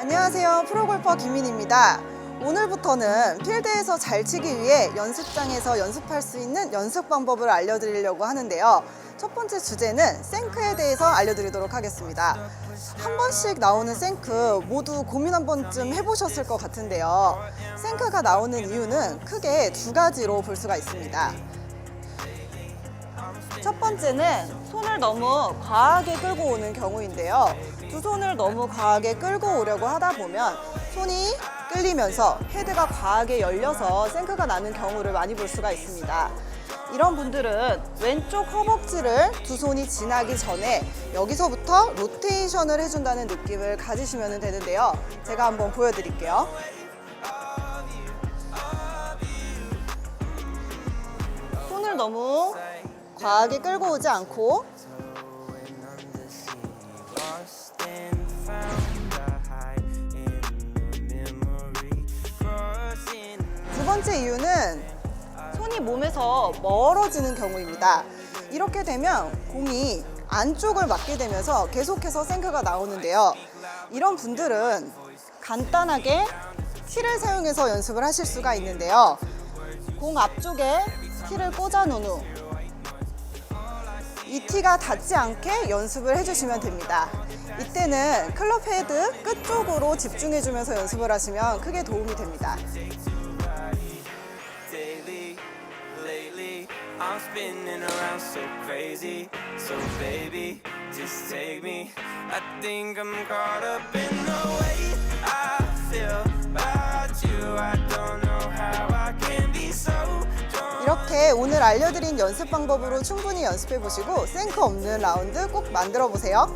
안녕하세요. 프로골퍼 김민입니다. 오늘부터는 필드에서 잘 치기 위해 연습장에서 연습할 수 있는 연습 방법을 알려드리려고 하는데요. 첫 번째 주제는 생크에 대해서 알려드리도록 하겠습니다. 한 번씩 나오는 생크 모두 고민 한 번쯤 해보셨을 것 같은데요. 생크가 나오는 이유는 크게 두 가지로 볼 수가 있습니다. 첫 번째는 손을 너무 과하게 끌고 오는 경우인데요. 두 손을 너무 과하게 끌고 오려고 하다 보면 손이 끌리면서 헤드가 과하게 열려서 생크가 나는 경우를 많이 볼 수가 있습니다. 이런 분들은 왼쪽 허벅지를 두 손이 지나기 전에 여기서부터 로테이션을 해준다는 느낌을 가지시면 되는데요. 제가 한번 보여드릴게요. 손을 너무 과하게 끌고 오지 않고 두 번째 이유는 손이 몸에서 멀어지는 경우입니다. 이렇게 되면 공이 안쪽을 맞게 되면서 계속해서 생크가 나오는데요. 이런 분들은 간단하게 티를 사용해서 연습을 하실 수가 있는데요. 공 앞쪽에 티를 꽂아 놓은 후 이 티가 닿지 않게 연습을 해주시면 됩니다. 이때는 클럽 헤드 끝쪽으로 집중해주면서 연습을 하시면 크게 도움이 됩니다. 이렇게 오늘 알려드린 연습 방법으로 충분히 연습해 보시고 생크 없는 라운드 꼭 만들어 보세요.